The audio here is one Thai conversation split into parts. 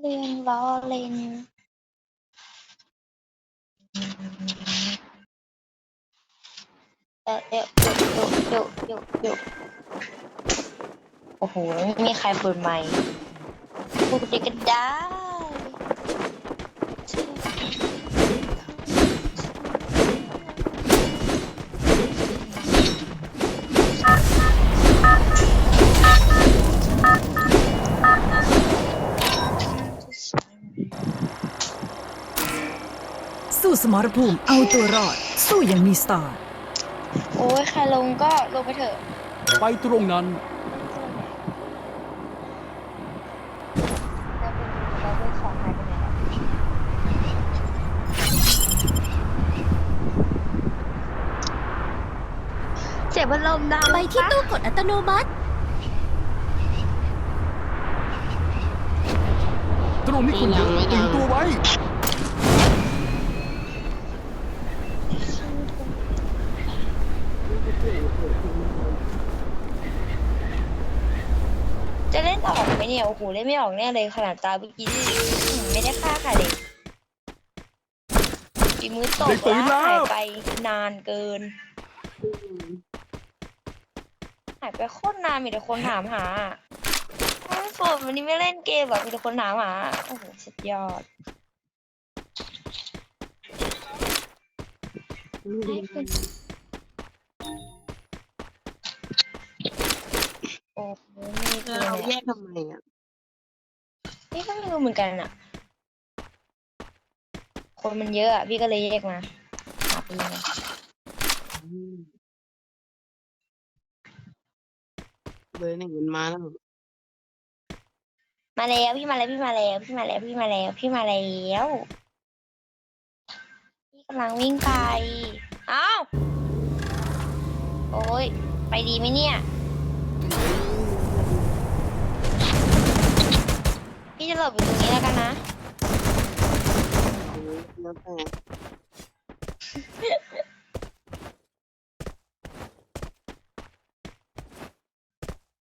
เรื่องล้อเล่นเออเดี๋ยวเดี๋ยวเดี๋ยวเดี๋ยวเดี๋ยวโอ้โห ไม่มีใครเปิดไมค์พูดได้ก็ได้ มรภูมิเอาตัวรอด สู้อย่างมีสไตล์โอ้ยใครลงก็ลงไปเถอะ ไปตรงนั้น แล้วเป็นของหายไปไหนแล้วเจ็บพัดลมดังไปที่ตู้กดอัตโนมัติ ตรงนี้คนเยอะเต็งตัวไว้ จะเล่นออกไหม เนี่ยโอ้โหเล่นไม่ออกแน่เลยขนาดตาเมื่อกี้นี่อื้อหือไม่ได้ฆ่าใครเลยฝีมือตกได้ปืนแล้ว หายไปนานเกินหายไปโคตรนานมีแต่คนถามหาอ้าวฝนวันนี้ไม่เล่นเกมแบบมีแต่คนถามหาโอ้โหสุดยอดโอ้โหมี เกมเอาเลยแยอะกทำไมอะพี่ก็ไม่รู้เหมือนกันอะคนมันเยอะอะพี่ก็เลยแยกมาหาปืนมาเบอร์หนึ่งมันมาแล้วมาแล้วพี่มาแล้วพี่มาแล้วพี่มาแล้วพี่มาแล้วพี่มาแล้วพี่กำลังวิ่งไปอ้าวโอ้ยไปดีไหมเนี่ย พี่จะหลบอยู่ตรงนี้แล้วกันนะ แล้วแต่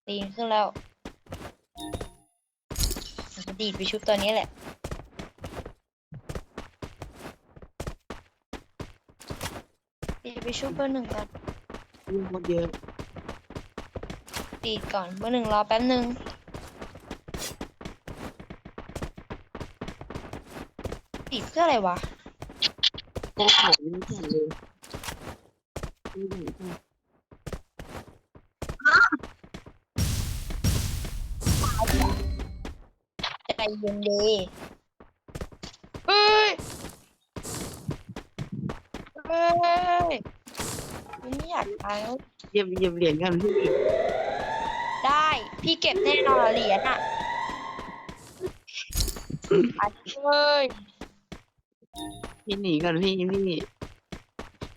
ตีนขึ้นแล้วจะดีดไปชุบตัวนี้แหละ ดีดไปชุบเบอร์หนึ่งก่อน เรื่องมันเยอะ ดีดก่อน เบอร์หนึ่งรอแป๊บหนึ่ง ดีดเพื่ออะไรวะโคตรของไม่แข็งเลยไม่แข็งแค่ใจเย็นดีเฮ้ย เฮ้ยมันไม่อยากตายแล้วเหยียบเหยียบเหรียญกันพี่ได้ พี่เก็บแน่นอนเหรียญอะอัดเลย พี่หนีก่อนพี่พี่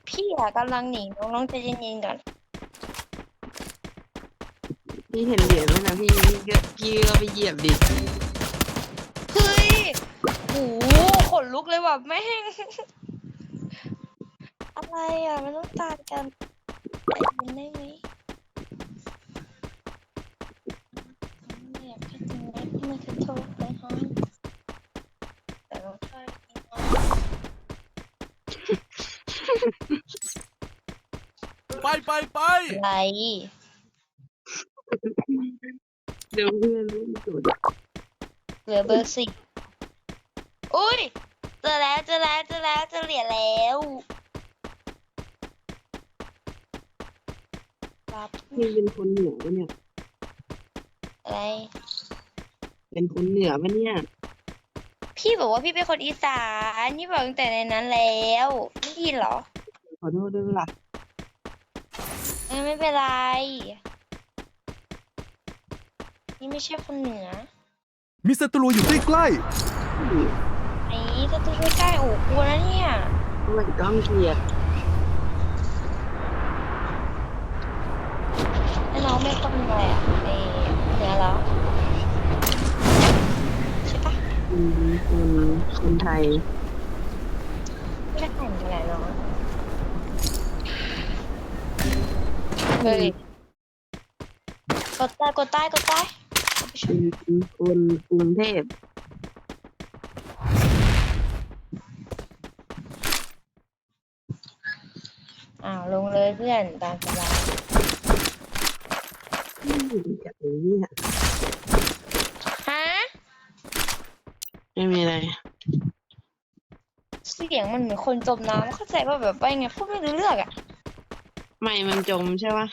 พี่อะกำลังหนีน้องๆใจเย็นๆก่อนพี่เห็นเหรียญไหมนะพี่พี่ก็พี่ก็ไปเหยียบดิเฮ้ยโอ้โหขนลุกเลยว่ะแม่ง อะไรอะมันต้องตายกันใจเย็นได้ไหมไม่ ไปไปไปอะไรเดี๋ยวเพื่อนรู้สุดเหลือเบอร์สิบอุ้ยเจอแล้วเจอแล้วเจอแล้วเจอเหรียญแล้วรับพี่เป็นคนเหนือปะเนี่ย อะไร เป็นคนเหนือปะเนี่ย พี่บอกว่าพี่เป็นคนอีสานพี่บอกตั้งแต่ในนั้นแล้วไม่ดีเหรอ ขอโทษด้วยล่ะเออไม่เป็นไร นี่ไม่ใช่คนเหนือมีศัตรูอยู่ใกล้ไอ้ถ้าตัวใกล้ๆโอ้กลัวนะเนี่ยทำไมต้องเกลียดแล้วน้องเป็นคนอะไรอะไอ้เหนือเหรอใช่ปะอืมคนคนไทย เฮ้ยกดใต้กดใต้กดใต้คนกรุงเทพอ้าวลงเลยเพื่อนตามสบายฮะไม่มีอะไร เสียงมันเหมือนคนจมน้ำเข้าใจว่าแบบไปไงพูดไม่รู้เรื่องอะ ไม่มันจมใช่ปะ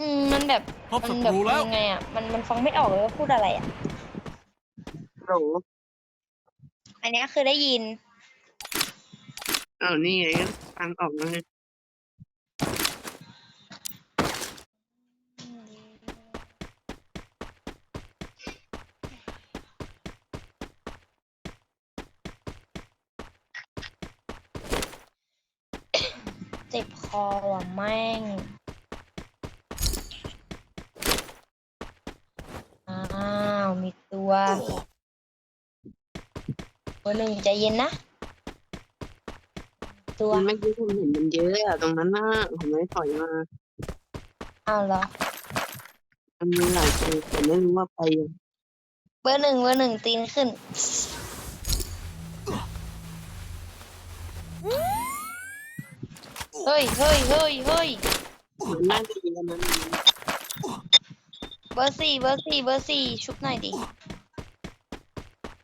อืมมันแบบพบมัศัแบบตรูแล้ว ยังไงอะมันมันฟังไม่ออกเลยว่าพูดอะไรอะ โหลอันเนี้ยคือได้ยิน อ้าวนี่ไงก็ฟังออกแล้วไง เจ็บคอว่ะแม่งอ้าวมีตัวตัวหนึ่งใจเย็นนะ ตัวมันเมื่อกี้ผมเห็นมันเยอะอะตรงนั้นน่ะผมไม่ถอยมาอ้าวเหรอมันมีหลายตัวแต่ไม่รู้ว่าไปยังเบอร์หนึ่งเบอร์หนึ่งตีนขึ้น เฮ้ยเฮ้ยเฮ้ยเฮ้ยมันน่าจะยิงอันนั้นนะเบอร์สี่เบอร์สี่เบอร์สี่ชุบหน่อยดิ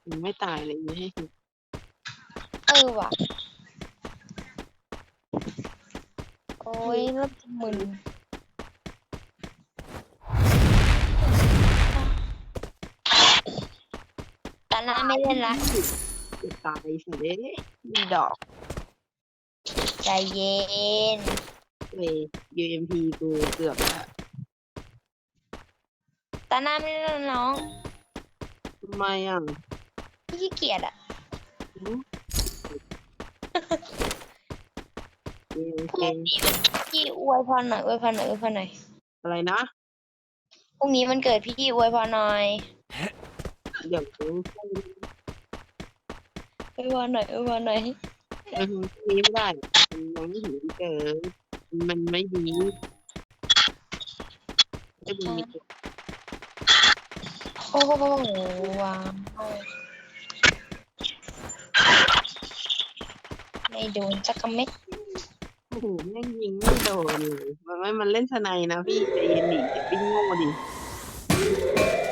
มันไม่ตายเลยไม่ให้เห็นเออว่ะ โอ้ยเริ่มจะมึนตาหน้าไม่เล่นละจะตายเฉยมีดอก ใจเย็นเลย UMP กูเกือบละตาหน้าไม่เล่นละน้องทำไมอะพี่ขี้เกียจอะหืมโอพเครุ่งนี้พี่อวยพรหน่อยอวยพรหน่อยอวยพรหน่อยอะไรนะ พรุ่งนี้มันเกิดพี่อวยพรหน่อยเดี๋ยวกูอวยพรหน่อยอวยพรหน่อยเออพรุ่งนี้ไม่ได้มันยัง ไม่ถึงวันเกิดมันไม่ดีไม่ดีโอ้โหว้าวไม่โดนจักรเม็ดโอ้โหแม่งยิงไม่โดนเลยมันไม่มันเล่นสไนนะพี่ใจเย็นดิอย่าปิ้งโง่ดิ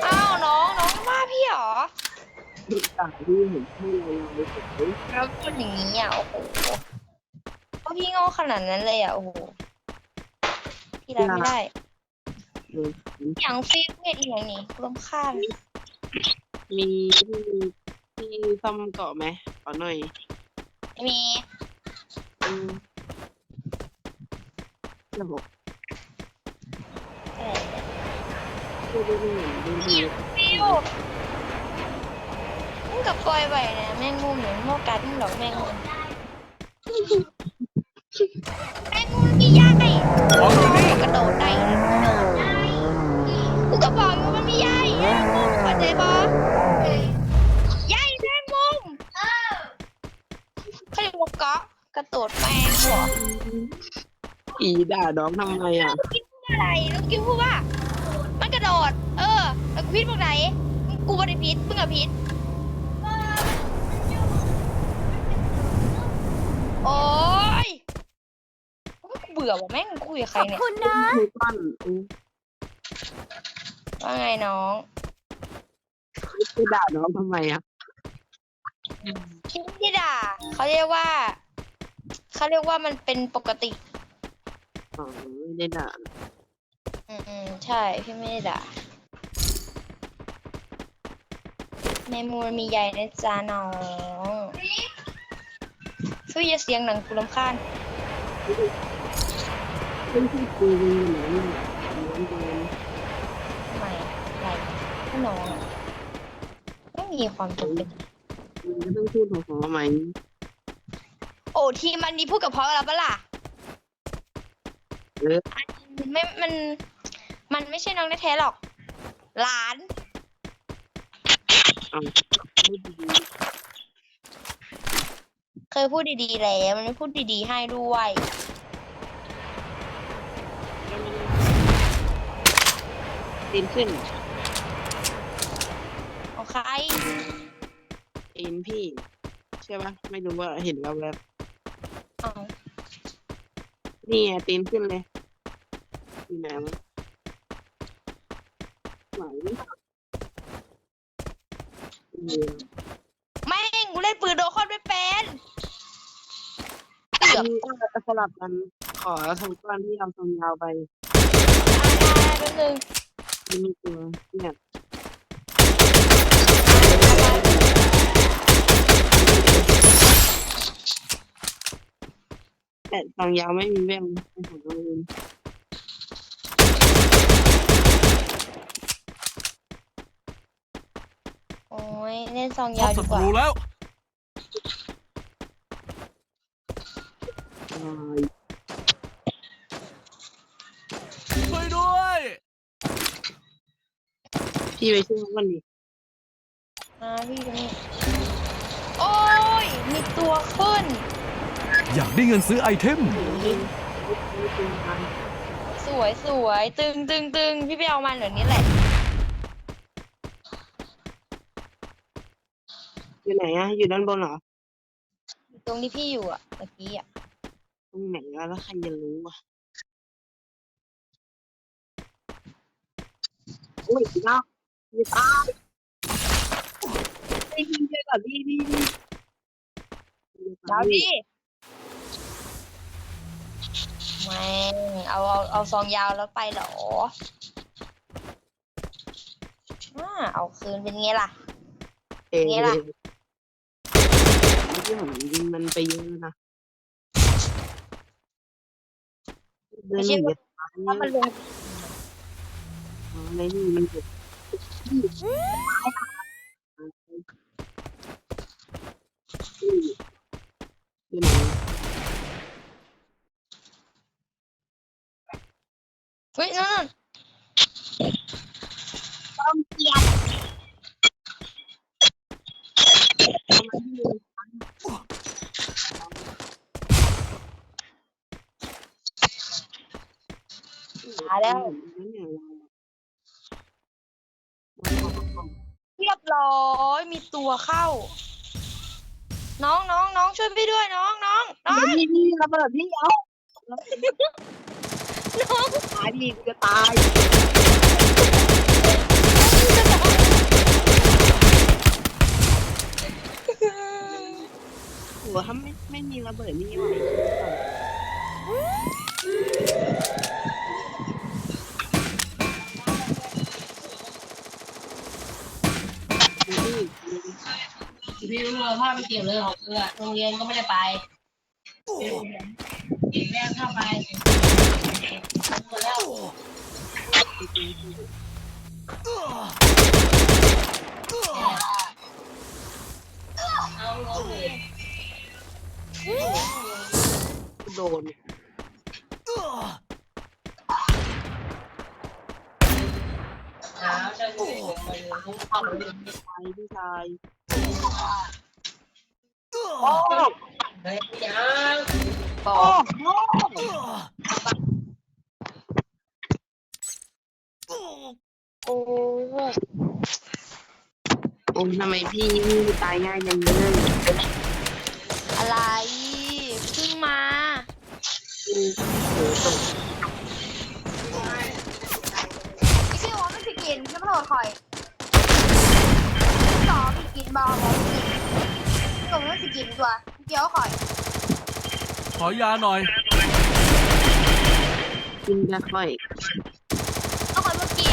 อ้าวน้องน้องว่าพี่เหรอดูตาพี่เห็นที่เราเราเฉยแล้วพูดอย่างนี้อะโอ้โหก็ พี่โง่ขนาดนั้นเลยอะโอ้โหพี่รับไม่ได้เลยอย่างฟิลเนี่ยอีกอย่างนี้รำคาญมีที่ที่ซ่อมเกาะไหมขอหน่อยมีอืมระบบอะไรเนี่ยดูดูดูดูดูฟิวมึงกับปล่อยไปเนี่ยแม่งมุมเหมือนโมกัดมึงหรอกแม่งมุม ด่าน้องทำไมอะอะไรแล้วกินพูดว่า มันกระโดด เออแล้วกูพิษพวกไหน กูบริพิษมึงอะพิษโอ๊ยกูเบื่อว่ะแม่งคุยกับใครเนี่ยคือปั้นอืมว่าไงน้องไปด่าน้องทำไมอะพี่ที่ด่าเขาเรียกว่า เขาเรียกว่ามันเป็นปกติ อ๋อไม่ได้ด่าอืมอืมใช่ พี่ไม่ได้ด่าแมมูมันมีใยนะจ๊ะน้องช่วยอย่าเสียงหนังกูรำคาญเพื่อนที่คุยกันอยู่ไหนเนี่ยน้องเดินทำไมอะไรพี่น้องอะไม่มีความจำเป็นมันก็ต้องพูดของของไหมโอ้ทีมมันนี้พูดกับพ่อแล้วปะล่ะเออ ไม่ มัน มันไม่ใช่น้องแท้ๆหรอก หลานไม่ดีเคยพูดดีๆแล้ว มันไม่พูดดีๆให้ด้วยตีนขึ้นของใครตีนพี่ ใช่ปะไม่รู้ว่าเห็นแวบเอาๆนี่ไงตีนขึ้นเลย อยู่ไหนวะไหนเออแม่งกูเล่นปืนโดนคอนไม่เป็นนี่ก็สลับกัน ขอทางก้อนที่เอาทรงยาวไปอ่าแป๊บนึงไม่มีตัวเนี่ยแต่ทางยาวไม่มีแว่นเป็นของตัวเอง โอ้ ยเล่นซองพยาบวศัดีตกว่ารูแล้วอ่าช่วยด้วย พี่ไปช่วยกันดิอ่าพี่ตรงนี้โอ้ย มีตัวขึ้น อยากได้เงินซื้อไอเทม สวยสวยตึงตึงตึงพี่ไปเอามันเดี๋ยวนี้แหละ อยู่ไหนอะอยู่ด้านบนเหรอตรงที่พี่อยู่อะเมื่อกี้อะตรงไหนอะแล้วใครจะรู้อะโอ้ยพี่น้องพี่ตายไอ้พี่ช่วยก่อนพี่พี่พี่เดี๋ยวดิแม่งเอาเอาเอาซองยาวแล้วไปเหรออ่าเอาคืนเป็นไงล่ะ เองไงล่ะที่ผมยิงมันไปเยอะแล้วนะเดินไม่หใช่นีว่า จะตาย ถ้ามันลง ในนี่มันจะอยู่ไหน เฮ้ยนั่นนั่น ต้องเกียดตาย แล้วเรียบร้อยมีตัวเข้า น้องน้องน้องช่วยพี่ด้วยน้องน้องน้องพี่พี่ระเบิดพี่เอาน้องตายพี่จะตายโหถ้าไม่ไม่มีระเบิดนี่ไหวนี่ พี่รู้เลยพ่อไปเก็บเลยของเกลือโรงเรียนก็ไม่ได้ไปเก็บแม่เข้าไปหมดแล้วเอาลงเลยโดน หาจะอยู่ ไปเลยทุกคนเลยพี่ชายเฮ้ยยังบอกโอ้โอ้ทำไมพี่นี่ตายง่ายจังเลยอะไรเพิ่งมาอ้โหตก พี่ชื่อ ว่าไม่ผิดกินไม่โปรดคอยสองผิดกินบอกบอกผิดพี่ผมไม่ผิดกินตัวเกี่ยวคอยขอยาหน่อย กินจะค่อยต้องคอยเมื่อกี้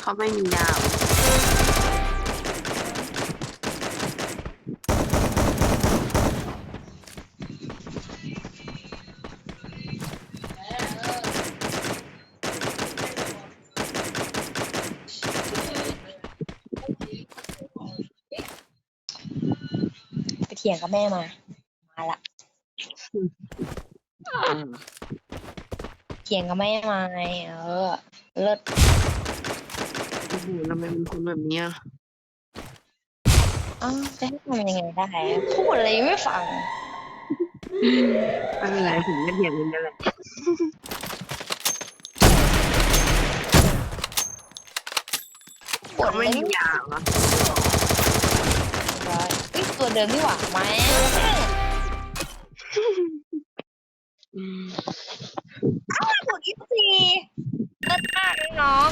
เขาไม่มียา ถียงกับแม่มา มาละอ่าเถียงกับแม่มาไงเออ เลิศโอ้โหทำไมเป็นคนแบบเนี้ยอ้าวจะให้ทำยังไงได้พูดอะไรไม่ฟังไม่เป็นไรผมก็เถียงกันนั่นแหละปวดเขาเลไม่ยมียาวอ ร้อยเฮ้ยตัวเดิมนี่หว่าแม่เอ้าหมดอีกสี่เลิศมากน้อง